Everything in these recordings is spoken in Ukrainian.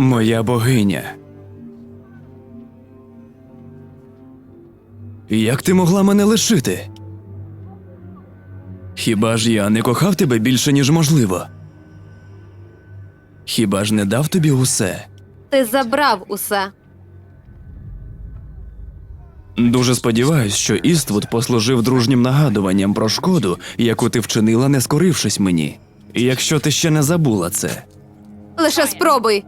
Моя богиня. Як ти могла мене лишити? Хіба ж я не кохав тебе більше, ніж можливо? Хіба ж не дав тобі усе? Ти забрав усе. Дуже сподіваюсь, що Іствуд послужив дружнім нагадуванням про шкоду, яку ти вчинила, не скорившись мені. І якщо ти ще не забула це, Лише спробуй.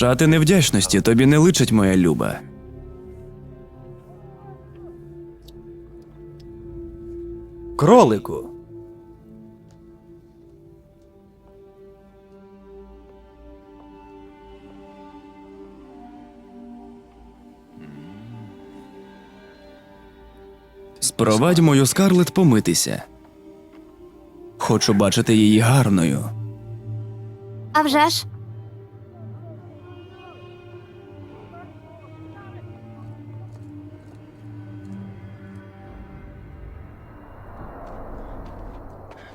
Шати невдячності тобі не личить моя люба. Кролику. Спровадь мою скарлет помитися. Хочу бачити її гарною. А вже ж.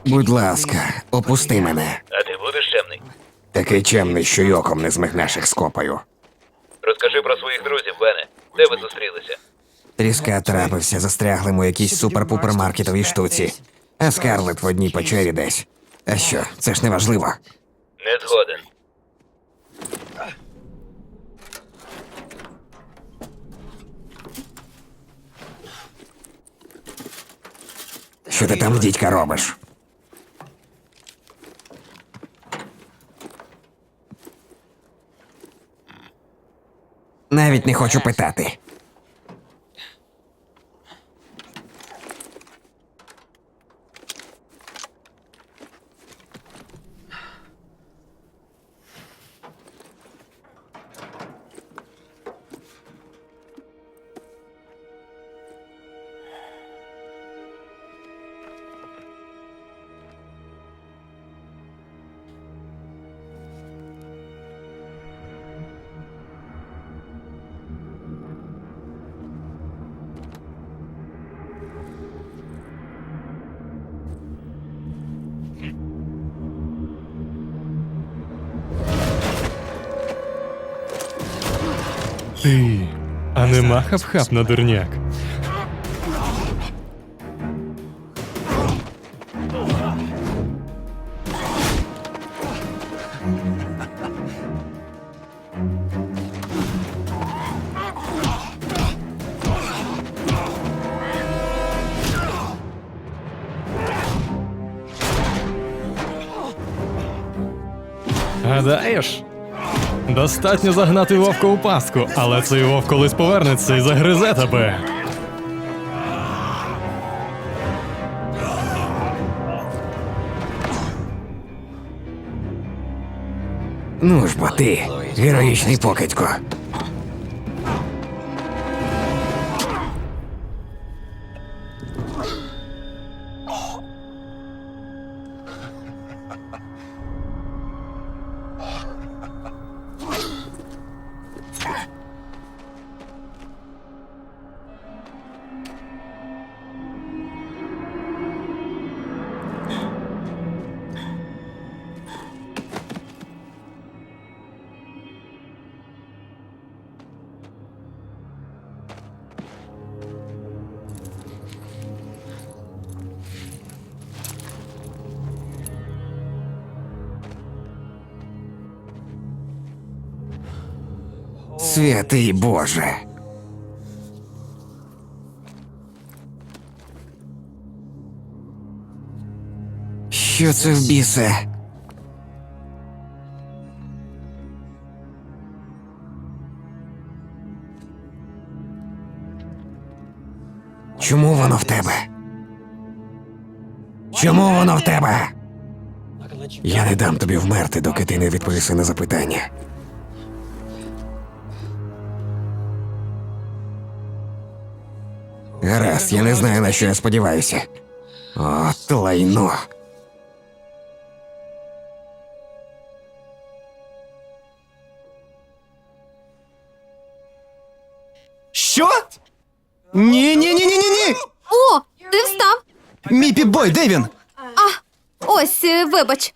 Будь ласка, опусти мене. А ти будеш чемний? Такий чемний, що й оком не змигнеш їх скопаю. Розкажи про своїх друзів, Бене. Де ви зустрілися? Тріска трапився, застряглим у якійсь супер-пупермаркетовій штуці. А Скарлет в одній печері десь. А що, це ж не важливо. Не згоден. Що ти там, дідька, робиш? Навіть не хочу питати. Ти. А нема хап-хап на дурняк. Гадаєш? Достатньо загнати вовка у пастку, але цей вовк колись повернеться і загризе тебе. Ну ж бо ти, героїчний покидько. Святий Боже. Що це в бісе? Чому воно в тебе? Чому воно в тебе? Я не дам тобі вмерти, доки ти не відповіси на запитання. Гаразд, я не знаю, на що я сподіваюся. От лайно. Що? Ні, ні, ні, ні, ні, ні. О, ти встав. Мій Ой, де він? Ось, е, вибач,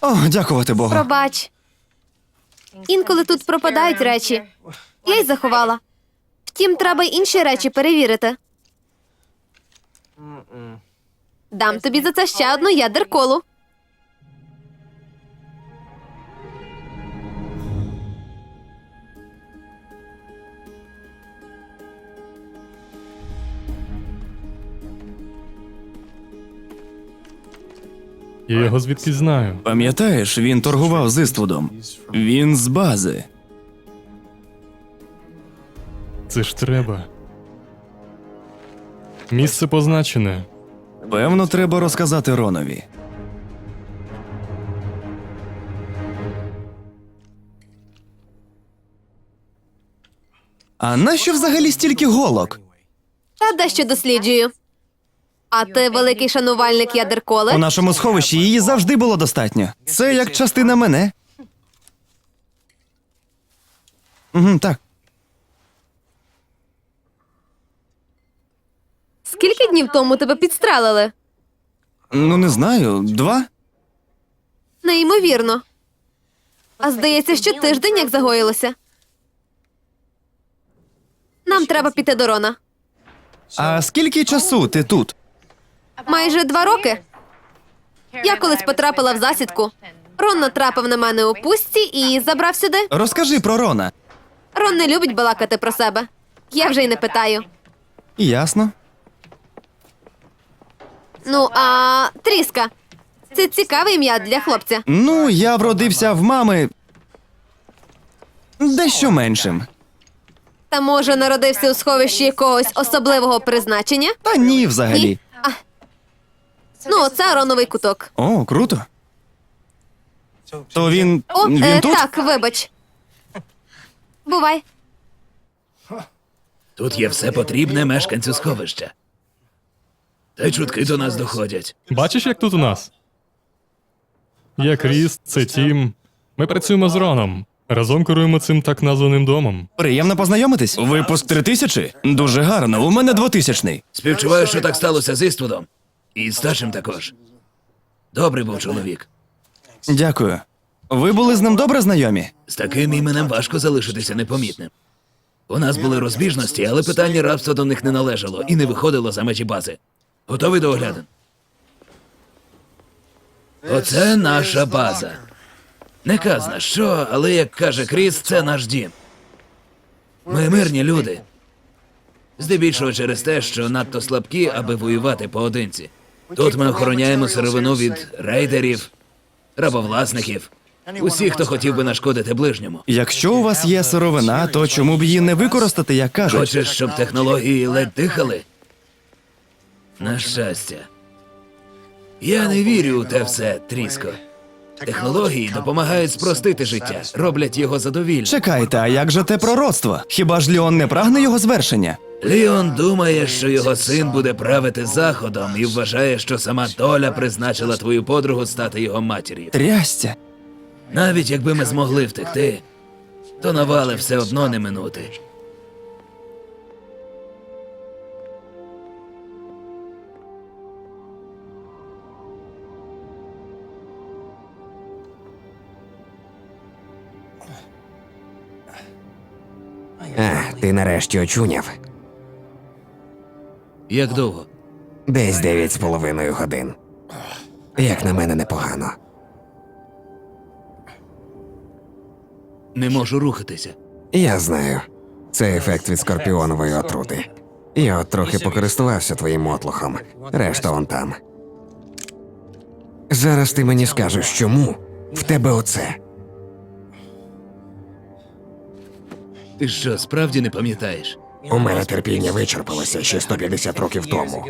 О, дякувати Богу. пробач. Інколи тут пропадають речі. Я й заховала. Втім, треба інші речі перевірити. Дам тобі за це ще одну ядерколу. Я його звідки знаю. Пам'ятаєш, він торгував з Іствудом. Він з бази. Це ж треба. Місце позначене. Певно, треба розказати Ронові. А нащо взагалі стільки голок? Та дещо досліджую. А ти великий шанувальник ядерколи? У нашому сховищі її завжди було достатньо. Це як частина мене. Угу, так. Скільки днів тому тебе підстрелили? Ну, не знаю, два? Неймовірно. А здається, що тиждень як загоїлося. Нам треба піти до Рона. А скільки часу ти тут? Майже два роки. Я колись потрапила в засідку. Рон натрапив на мене у пустці і забрав сюди. Розкажи про Рона. Рон не любить балакати про себе. Я вже й не питаю. Ясно. Ну, а тріска. Це цікаве ім'я для хлопця. Ну, я вродився в мами. Дещо меншим. Та може народився у сховищі якогось особливого призначення? Та ні, взагалі. Ні. Ну, це Роновий куток. О, круто. То він. О, він е, тут? так, вибач. Бувай. Тут є все потрібне мешканцю сховища. Та й чутки до нас доходять. Бачиш, як тут у нас? Я Кріс, це Тім. Ми працюємо з Роном. Разом керуємо цим так названим домом. Приємно познайомитись. Випуск 3000? Дуже гарно. У мене 2000. Співчуваю, що так сталося з Іствудом. І з старшим також. Добрий був чоловік. Дякую. Ви були з ним добре знайомі? З таким іменем важко залишитися непомітним. У нас були розбіжності, але питання рабства до них не належало і не виходило за межі бази. Готовий до оглядин? Оце наша база. Не казна що, але як каже Кріс, це наш дім. Ми мирні люди. Здебільшого через те, що надто слабкі, аби воювати поодинці. Тут ми охороняємо сировину від рейдерів, рабовласників, усіх, хто хотів би нашкодити ближньому. Якщо у вас є сировина, то чому б її не використати, як кажуть? Хочеш, щоб технології ледь дихали? На щастя. Я не вірю у те все, тріско. Технології допомагають спростити життя, роблять його задовільним. Чекайте, а як же те пророцтво? Хіба ж Ліон не прагне його звершення? Ліон думає, що його син буде правити заходом і вважає, що сама доля призначила твою подругу стати його матір'ю. Трясця. Навіть якби ми змогли втекти, то навали все одно не минути. А, ти нарешті очуняв. Як довго? Десь дев'ять з половиною годин. Як на мене, непогано. Не можу рухатися. Я знаю. Це ефект від скорпіонової отрути. Я от трохи покористувався твоїм мотлухом. Решта он там. Зараз ти мені скажеш, чому в тебе оце. Ти що, справді не пам'ятаєш? У мене терпіння вичерпалося ще 150 років тому.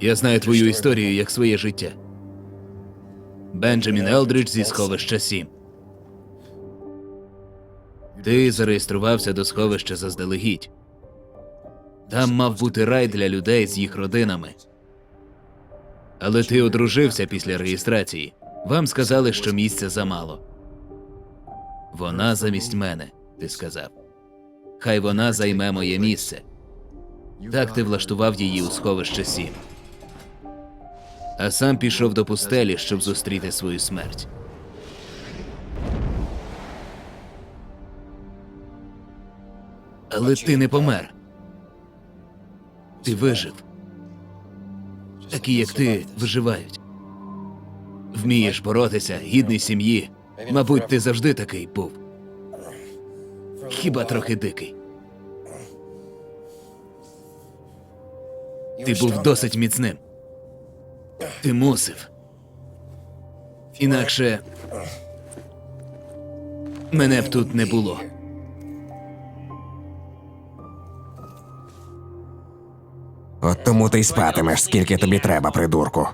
Я знаю твою історію як своє життя. Бенджамін Елдридж зі сховища 7. Ти зареєструвався до сховища заздалегідь. Там мав бути рай для людей з їх родинами. Але ти одружився після реєстрації. Вам сказали, що місця замало. Вона замість мене, ти сказав. Хай вона займе моє місце. Так ти влаштував її у сховище сім. А сам пішов до пустелі, щоб зустріти свою смерть. Але ти не помер. Ти вижив. Такі, як ти, виживають. Вмієш боротися, гідний сім'ї. Мабуть, ти завжди такий був. Хіба трохи дикий. Ти був досить міцним. Ти мусив. Інакше мене б тут не було. От тому ти й спатимеш, скільки тобі треба, придурку.